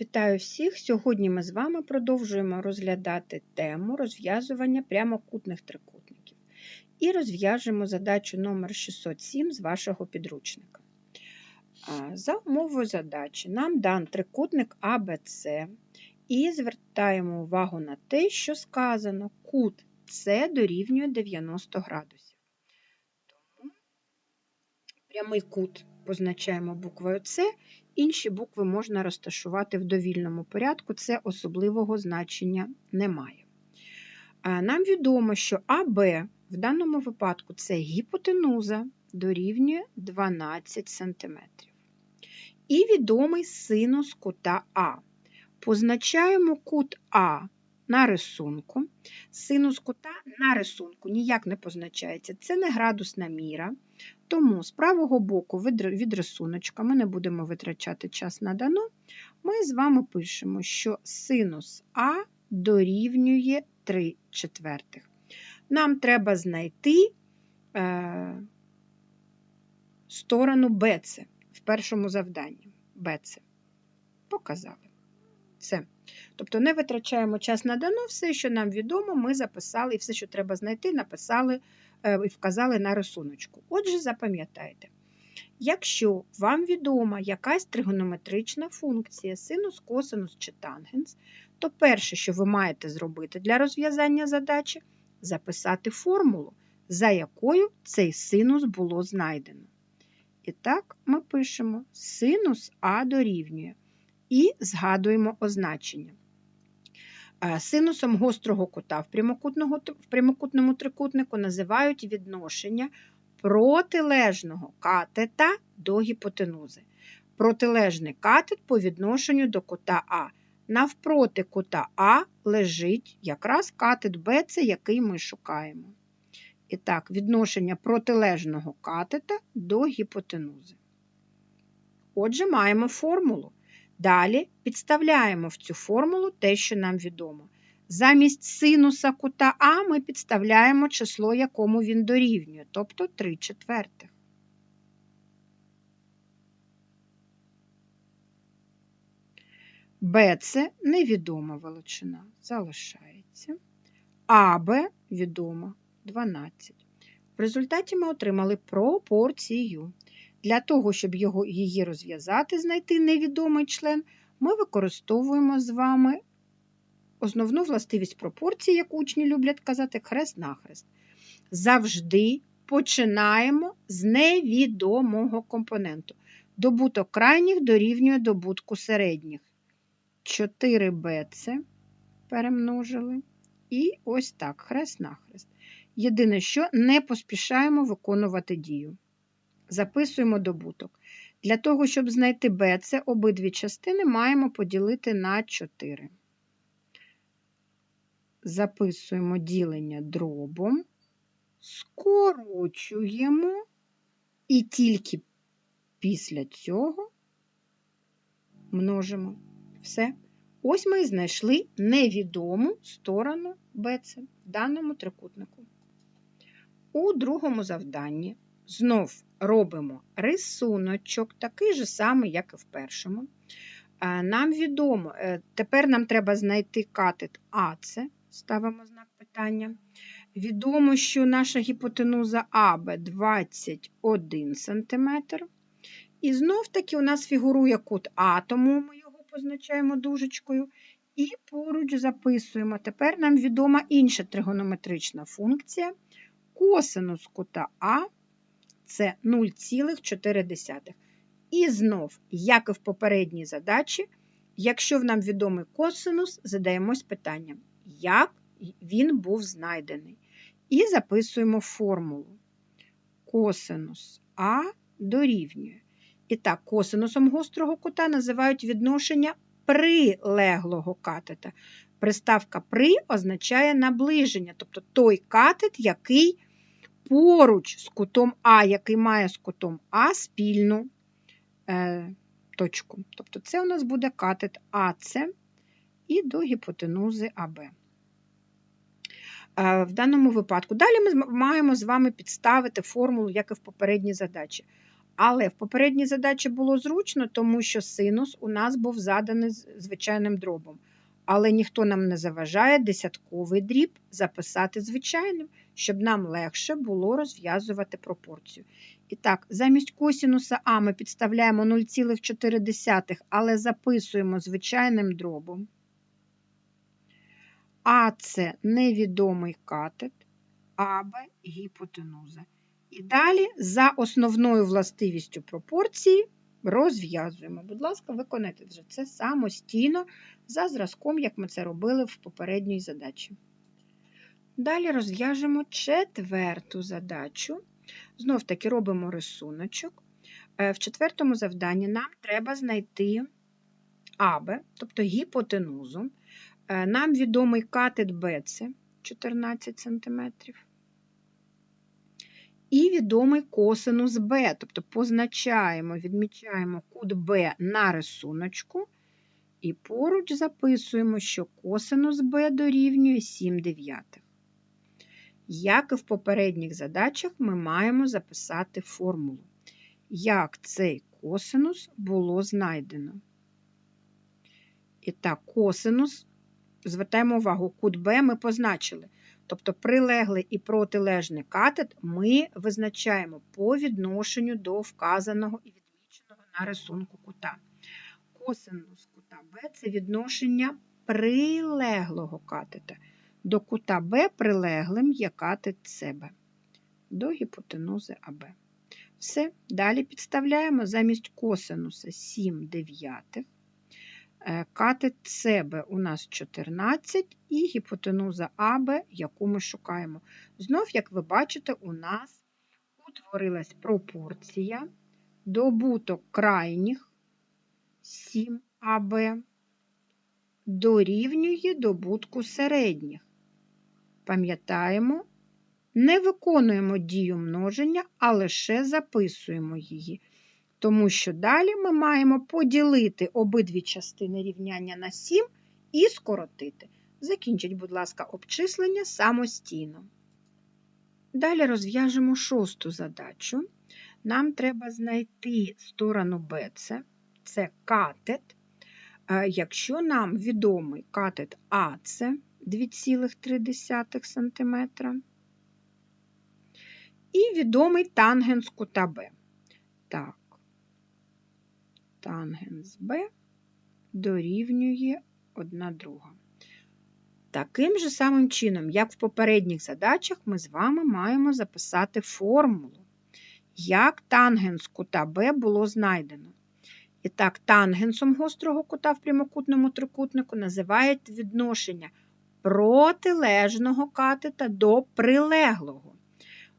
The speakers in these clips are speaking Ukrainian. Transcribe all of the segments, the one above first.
Вітаю всіх! Сьогодні ми з вами продовжуємо розглядати тему розв'язування прямокутних трикутників і розв'яжемо задачу номер 607 з вашого підручника. За умовою задачі нам дан трикутник АБЦ і звертаємо увагу на те, що сказано кут С дорівнює 90 градусів. Тому прямий кут позначаємо буквою С, інші букви можна розташувати в довільному порядку, це особливого значення не має. Нам відомо, що АБ в даному випадку це гіпотенуза дорівнює 12 см. І відомий синус кута А. Позначаємо кут А на рисунку. Синус кута на рисунку ніяк не позначається. Це не градусна міра. Тому з правого боку від рисуночка ми не будемо витрачати час на дано, ми з вами пишемо, що синус А дорівнює 3 четвертих. Нам треба знайти е, сторону БЦ в першому завданні. БЦ. Показали. Все. Тобто не витрачаємо час на дано, все, що нам відомо, ми записали, і все, що треба знайти, написали е, і вказали на рисуночку. Отже, запам'ятайте, якщо вам відома якась тригонометрична функція, синус, косинус чи тангенс, то перше, що ви маєте зробити для розв'язання задачі, записати формулу, за якою цей синус було знайдено. І так, ми пишемо синус А дорівнює і згадуємо означення. Синусом гострого кута в прямокутному трикутнику називають відношення протилежного катета до гіпотенузи. Протилежний катет по відношенню до кута А. Навпроти кута А лежить якраз катет Б, це який ми шукаємо. І так, відношення протилежного катета до гіпотенузи. Отже, маємо формулу. Далі підставляємо в цю формулу те, що нам відомо. Замість синуса кута А ми підставляємо число, якому він дорівнює, тобто 3 четвертих. БЦ невідома величина, залишається. АБ відома 12. В результаті ми отримали пропорцію. Для того, щоб його, її розв'язати, знайти невідомий член, ми використовуємо з вами основну властивість пропорції, як учні люблять казати, хрест-нахрест. Завжди починаємо з невідомого компоненту. Добуток крайніх дорівнює добутку середніх. 4bc перемножили. І ось так, хрест-нахрест. Єдине, що не поспішаємо виконувати дію. Записуємо добуток. Для того, щоб знайти BC, обидві частини маємо поділити на 4. Записуємо ділення дробом, скорочуємо і тільки після цього множимо. Все. Ось ми і знайшли невідому сторону BC в даному трикутнику. У другому завданні знов робимо рисуночок, такий же самий, як і в першому. Нам відомо, е, тепер нам треба знайти катет АЦ, ставимо знак питання. Відомо, що наша гіпотенуза АБ 21 см. І знов-таки у нас фігурує кут А, тому ми його позначаємо дужечкою. І поруч записуємо. Тепер нам відома інша тригонометрична функція. Косинус кута А це 0,4. І знов, як і в попередній задачі, якщо нам відомий косинус, задаємось питанням, як він був знайдений. І записуємо формулу. Косинус А дорівнює. І так, косинусом гострого кута називають відношення прилеглого катета. Приставка при означає наближення, тобто той катет, який поруч з кутом А, який має з кутом А спільну е, точку. Тобто це у нас буде катет АС і до гіпотенузи АБ. Е, в даному випадку. Далі ми маємо з вами підставити формулу, як і в попередній задачі. Але в попередній задачі було зручно, тому що синус у нас був заданий звичайним дробом. Але ніхто нам не заважає десятковий дріб записати звичайним, щоб нам легше було розв'язувати пропорцію. І так, замість косінуса А ми підставляємо 0,4, але записуємо звичайним дробом. А це невідомий катет, АБ гіпотенуза. І далі за основною властивістю пропорції розв'язуємо. Будь ласка, виконайте вже це самостійно за зразком, як ми це робили в попередній задачі. Далі розв'яжемо четверту задачу. Знов таки робимо рисуночок. Е, В четвертому завданні нам треба знайти АБ, тобто гіпотенузу. Е, Нам відомий катет БЦ 14 см. І відомий косинус Б, тобто позначаємо, відмічаємо кут Б на рисуночку і поруч записуємо, що косинус Б дорівнює 7 дев'ятих. Як і в попередніх задачах, ми маємо записати формулу, як цей косинус було знайдено. І так, косинус, звертаємо увагу, кут Б ми позначили. Тобто прилеглий і протилежний катет ми визначаємо по відношенню до вказаного і відміченого на рисунку кута. Косинус кута Б це відношення прилеглого катета. До кута Б прилеглим є катет СБ. До гіпотенузи АБ. Все, далі підставляємо замість косинуса 7 дев'ятих. Е, Катет СБ у нас 14 і гіпотенуза АБ, яку ми шукаємо. Знов, як ви бачите, у нас утворилась пропорція добуток крайніх 7АБ дорівнює добутку середніх. Пам'ятаємо, не виконуємо дію множення, а лише записуємо її. Тому що далі ми маємо поділити обидві частини рівняння на 7 і скоротити. Закінчіть, будь ласка, обчислення самостійно. Далі розв'яжемо шосту задачу. Нам треба знайти сторону BC, це катет. Е, Якщо нам відомий катет АЦ 2,3 см і відомий тангенс кута Б. Так, тангенс Б дорівнює 1 друга. Таким же самим чином, як в попередніх задачах, ми з вами маємо записати формулу, як тангенс кута Б було знайдено. І так, тангенсом гострого кута в прямокутному трикутнику називають відношення протилежного катета до прилеглого.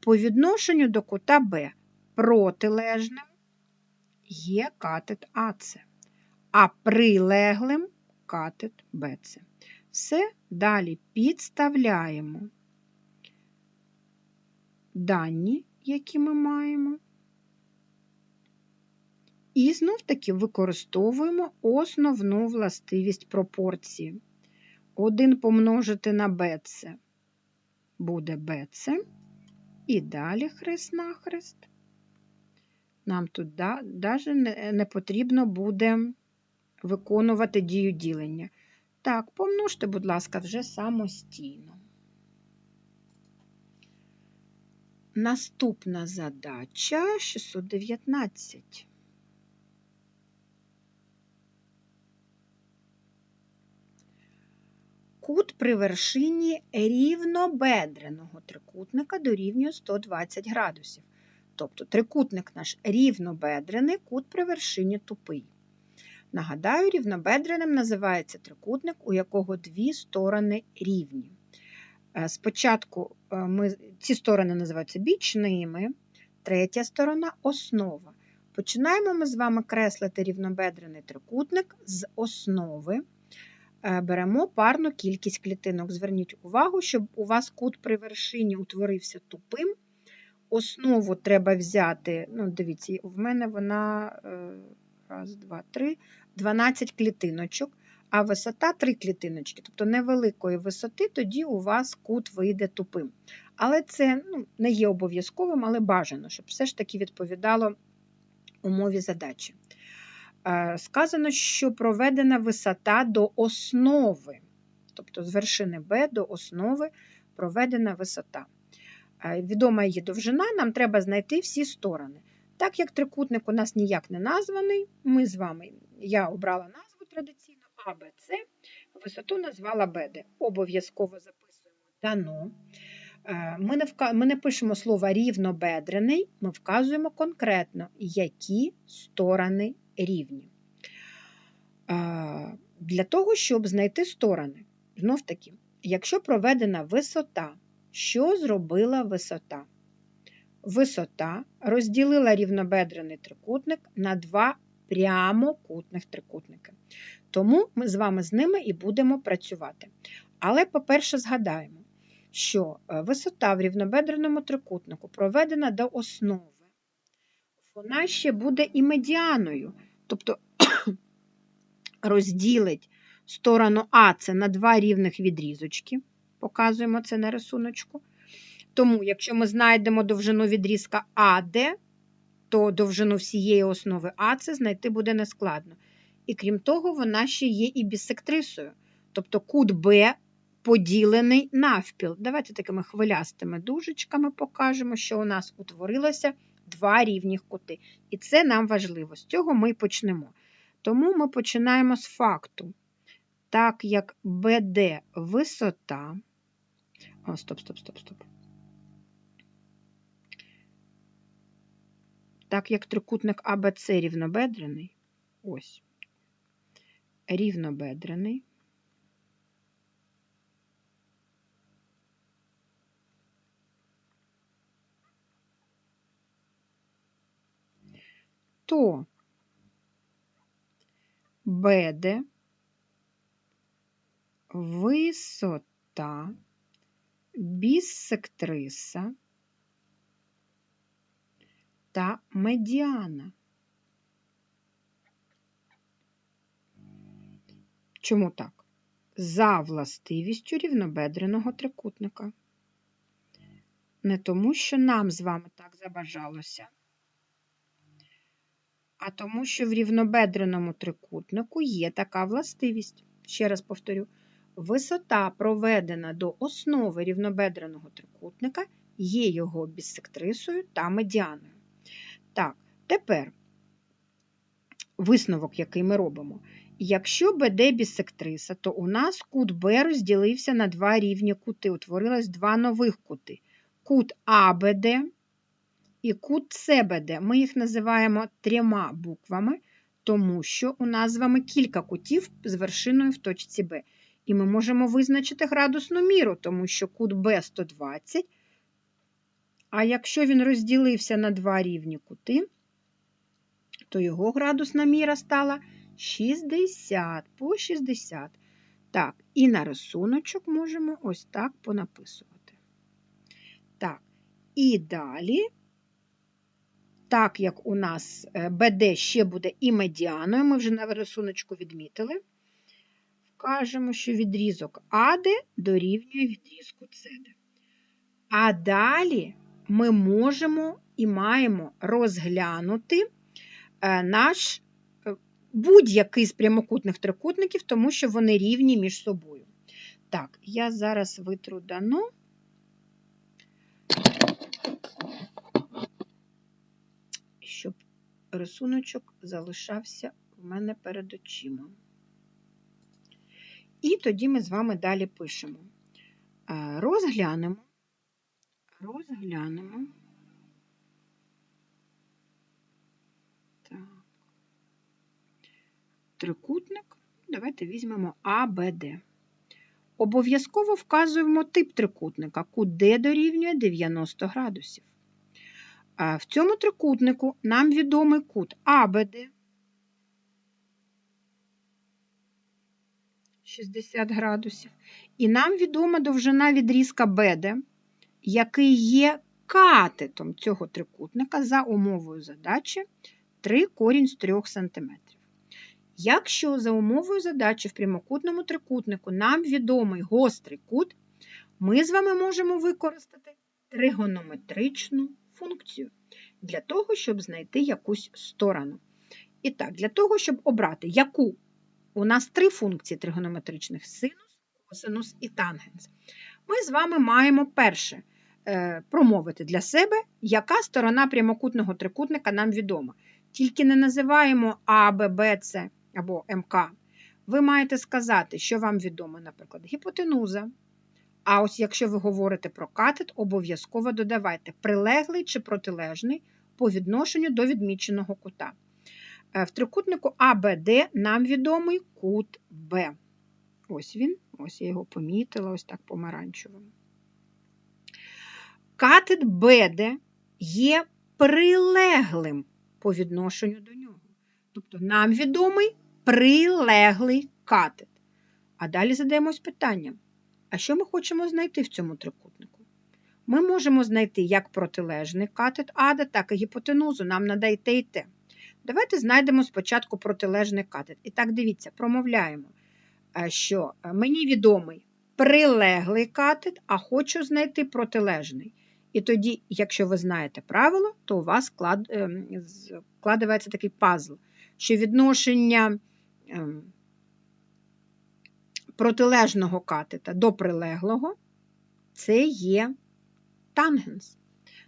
По відношенню до кута Б протилежним є катет АЦ, а прилеглим катет БЦ. Все далі підставляємо дані, які ми маємо. І знов таки використовуємо основну властивість пропорції. 1 помножити на BC буде BC. І далі хрест на хрест. Нам тут навіть не, не потрібно буде виконувати дію ділення. Так, помножте, будь ласка, вже самостійно. Наступна задача 619. Кут при вершині рівнобедреного трикутника дорівнює 120 градусів. Тобто трикутник наш рівнобедрений, кут при вершині тупий. Нагадаю, рівнобедреним називається трикутник, у якого дві сторони рівні. Е, Спочатку е, ми, ці сторони називаються бічними, третя сторона основа. Починаємо ми з вами креслити рівнобедрений трикутник з основи. Е, Беремо парну кількість клітинок. Зверніть увагу, щоб у вас кут при вершині утворився тупим. Основу треба взяти, ну, дивіться, в мене вона е, раз, два, три, 12 клітиночок, а висота 3 клітиночки, тобто невеликої висоти, тоді у вас кут вийде тупим. Але це ну, не є обов'язковим, але бажано, щоб все ж таки відповідало умові задачі. Е, Сказано, що проведена висота до основи, тобто з вершини Б до основи проведена висота. Е, Відома її довжина, нам треба знайти всі сторони. Так як трикутник у нас ніяк не названий, ми з вами, я обрала назву традиційно А, Б, С, висоту назвала БД. Обов'язково записуємо дано. Е, Ми не, вка... ми не пишемо слово рівнобедрений, ми вказуємо конкретно, які сторони рівні. Е, Для того, щоб знайти сторони, знов таки, якщо проведена висота, що зробила висота? Висота розділила рівнобедрений трикутник на два прямокутних трикутники. Тому ми з вами з ними і будемо працювати. Але, по-перше, згадаємо, що е, висота в рівнобедреному трикутнику проведена до основи, вона ще буде і медіаною, тобто розділить сторону А це на два рівних відрізочки. Показуємо це на рисуночку. Тому, якщо ми знайдемо довжину відрізка АД, то довжину всієї основи АЦ знайти буде нескладно. І крім того, вона ще є і бісектрисою. Тобто кут Б поділений навпіл. Давайте такими хвилястими дужечками покажемо, що у нас утворилося два рівних кути. І це нам важливо. З цього ми почнемо. Тому ми починаємо з факту. Так як БД висота. О, стоп, стоп, стоп, стоп. Так як трикутник АБЦ рівнобедрений, ось, рівнобедрений, то БД висота біссектриса та медіана. Чому так? За властивістю рівнобедреного трикутника. Не тому, що нам з вами так забажалося, а тому, що в рівнобедреному трикутнику є така властивість. Ще раз повторю, висота, проведена до основи рівнобедреного трикутника, є його біссектрисою та медіаною. Так, тепер висновок, який ми робимо. Якщо БД бісектриса, то у нас кут Б розділився на два рівні кути. Утворилось два нових кути. Кут АБД і кут СБД. Ми їх називаємо трьома буквами, тому що у нас з вами кілька кутів з вершиною в точці Б. І ми можемо визначити градусну міру, тому що кут Б 120. А якщо він розділився на два рівні кути, то його градусна міра стала 60 по 60. Так, і на рисуночок можемо ось так понаписувати. Так, і далі, так як у нас БД ще буде і медіаною, ми вже на рисуночку відмітили, вкажемо, що відрізок АД дорівнює відрізку СД. А далі ми можемо і маємо розглянути наш будь-який з прямокутних трикутників, тому що вони рівні між собою. Так, я зараз витру дано. Щоб рисуночок залишався в мене перед очима. І тоді ми з вами далі пишемо. Розглянемо, розглянемо. Так. Трикутник, давайте візьмемо АБД. Обов'язково вказуємо тип трикутника, кут Д дорівнює 90 градусів. В цьому трикутнику нам відомий кут АБД 60 градусів. І нам відома довжина відрізка БД, який є катетом цього трикутника за умовою задачі 3 корінь з 3 см. Якщо за умовою задачі в прямокутному трикутнику нам відомий гострий кут, ми з вами можемо використати тригонометричну функцію. для того, щоб знайти якусь сторону. І так, для того, щоб обрати, яку у нас три функції тригонометричних синус, косинус і тангенс. Ми з вами маємо перше е, промовити для себе, яка сторона прямокутного трикутника нам відома. Тільки не називаємо А, Б, Б, С або МК. Ви маєте сказати, що вам відомо, наприклад, гіпотенуза. А ось якщо ви говорите про катет, обов'язково додавайте прилеглий чи протилежний по відношенню до відміченого кута. Е, В трикутнику АБД нам відомий кут Б. Ось він, ось я його помітила, ось так помаранчевим. Катет БД є прилеглим по відношенню до нього. Тобто нам відомий прилеглий катет. А далі задаємось питанням: а що ми хочемо знайти в цьому трикутнику? Ми можемо знайти як протилежний катет ада, так і гіпотенузу. Нам надай те і те. Давайте знайдемо спочатку протилежний катет. І так, дивіться, промовляємо, е, що мені відомий прилеглий катет, а хочу знайти протилежний. І тоді, якщо ви знаєте правило, то у вас ем, складається такий пазл, що відношення ем, протилежного катета до прилеглого це є тангенс.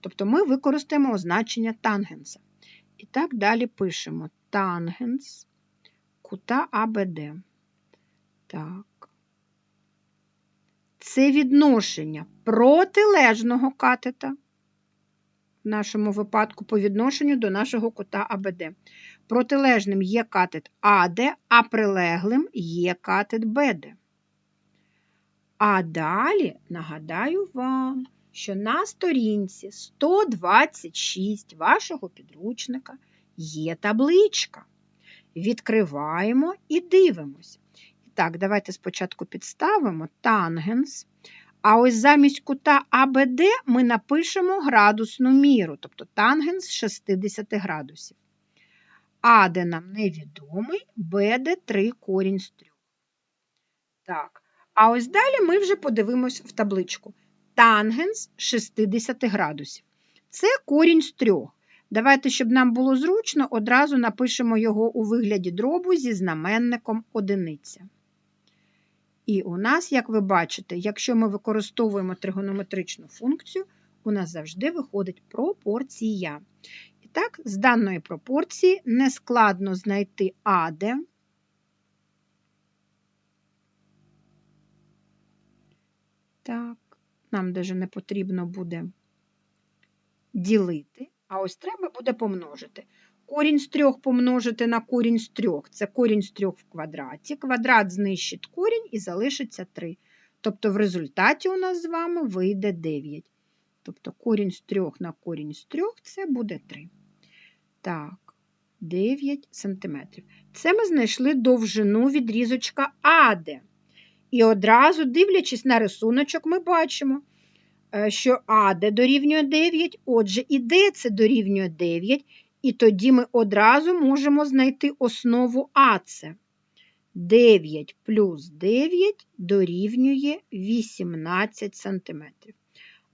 Тобто ми використаємо означення тангенса. І так далі пишемо тангенс кута АБД. Так. Це відношення протилежного катета, в нашому випадку по відношенню до нашого кута АБД. Протилежним є катет АД, а прилеглим є катет БД. А далі нагадаю вам, що на сторінці 126 вашого підручника є табличка. Відкриваємо і дивимося. І так, давайте спочатку підставимо тангенс. А ось замість кута АБД ми напишемо градусну міру, тобто тангенс 60 градусів. АД нам невідомий, БД 3 корінь з 3. Так, а ось далі ми вже подивимось в табличку. Тангенс 60 градусів. Це корінь з 3. Давайте, щоб нам було зручно, одразу напишемо його у вигляді дробу зі знаменником одиниця. І у нас, як ви бачите, якщо ми використовуємо тригонометричну функцію, у нас завжди виходить пропорція. І так, з даної пропорції нескладно знайти АД. Так, нам даже не потрібно буде ділити, а ось треба буде помножити. Корінь з трьох помножити на корінь з трьох. Це корінь з трьох в квадраті. Квадрат знищить корінь і залишиться 3. Тобто в результаті у нас з вами вийде 9. Тобто корінь з трьох на корінь з трьох це буде 3. Так, 9 см. Це ми знайшли довжину відрізочка АД. І одразу, дивлячись на рисуночок, ми бачимо, е, що АД дорівнює 9, отже, і ДЦ дорівнює 9. І тоді ми одразу можемо знайти основу АЦ. 9 плюс 9 дорівнює 18 см.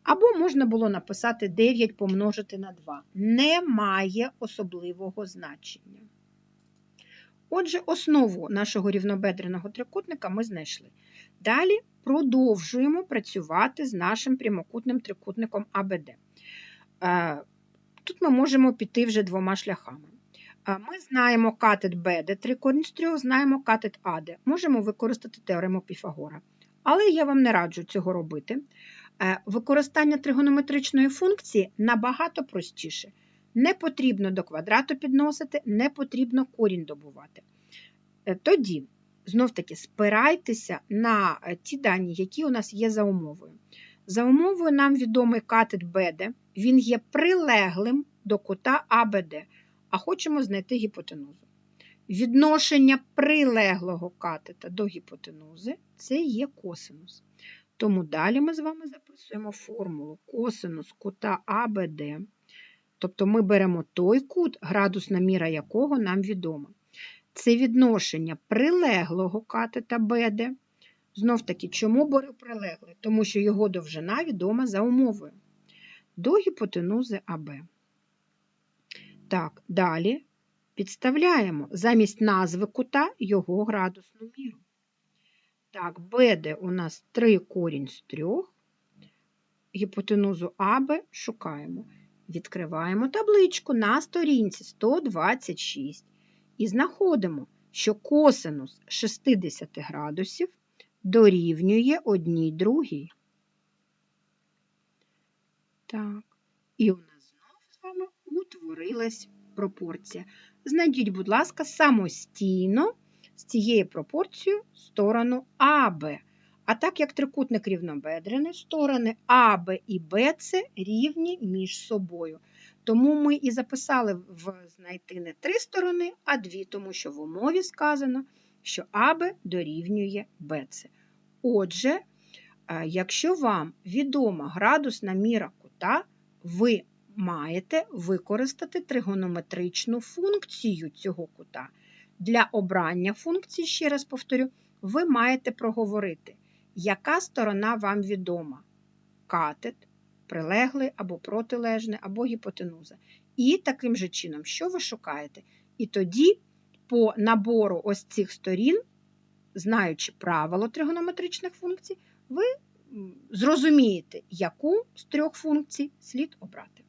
Або можна було написати 9 помножити на 2. Немає особливого значення. Отже, основу нашого рівнобедреного трикутника ми знайшли. Далі продовжуємо працювати з нашим прямокутним трикутником АБД. Тут ми можемо піти вже двома шляхами. Ми знаємо катет БД, 3 з 3, знаємо катет АД. Можемо використати теорему Піфагора. Але я вам не раджу цього робити. Використання тригонометричної функції набагато простіше. Не потрібно до квадрату підносити, не потрібно корінь добувати. Е, тоді, знов-таки, спирайтеся на е, ті дані, які у нас є за умовою. За умовою нам відомий катет БД, він є прилеглим до кута АБД, а хочемо знайти гіпотенузу. Відношення прилеглого катета до гіпотенузи це є косинус. Тому далі ми з вами записуємо формулу косинус кута АБД. Тобто ми беремо той кут, градусна міра якого нам відома. Це відношення прилеглого катета БД. Знов таки, чому беру прилеглий? Тому що його довжина відома за умовою. До гіпотенузи АБ. Так, далі підставляємо замість назви кута його градусну міру. Так, БД у нас 3 корінь з 3. Гіпотенузу АБ шукаємо. Відкриваємо табличку на сторінці 126 і знаходимо, що косинус 60 градусів дорівнює одній другій. Так, і у нас знову з вами утворилась пропорція. Знайдіть, будь ласка, самостійно з цією пропорцією сторону АБ. А так як трикутник рівнобедрений, сторони АБ і БЦ рівні між собою. Тому ми і записали в знайти не три сторони, а дві, тому що в умові сказано, що АБ дорівнює БЦ. Отже, е, якщо вам відома градусна міра кута, ви маєте використати тригонометричну функцію цього кута. Для обрання функції, ще раз повторю, ви маєте проговорити, яка сторона вам відома катет, прилеглий або протилежний, або гіпотенуза. І таким же чином, що ви шукаєте? І тоді по набору ось цих сторін, знаючи правило тригонометричних функцій, ви зрозумієте, яку з трьох функцій слід обрати.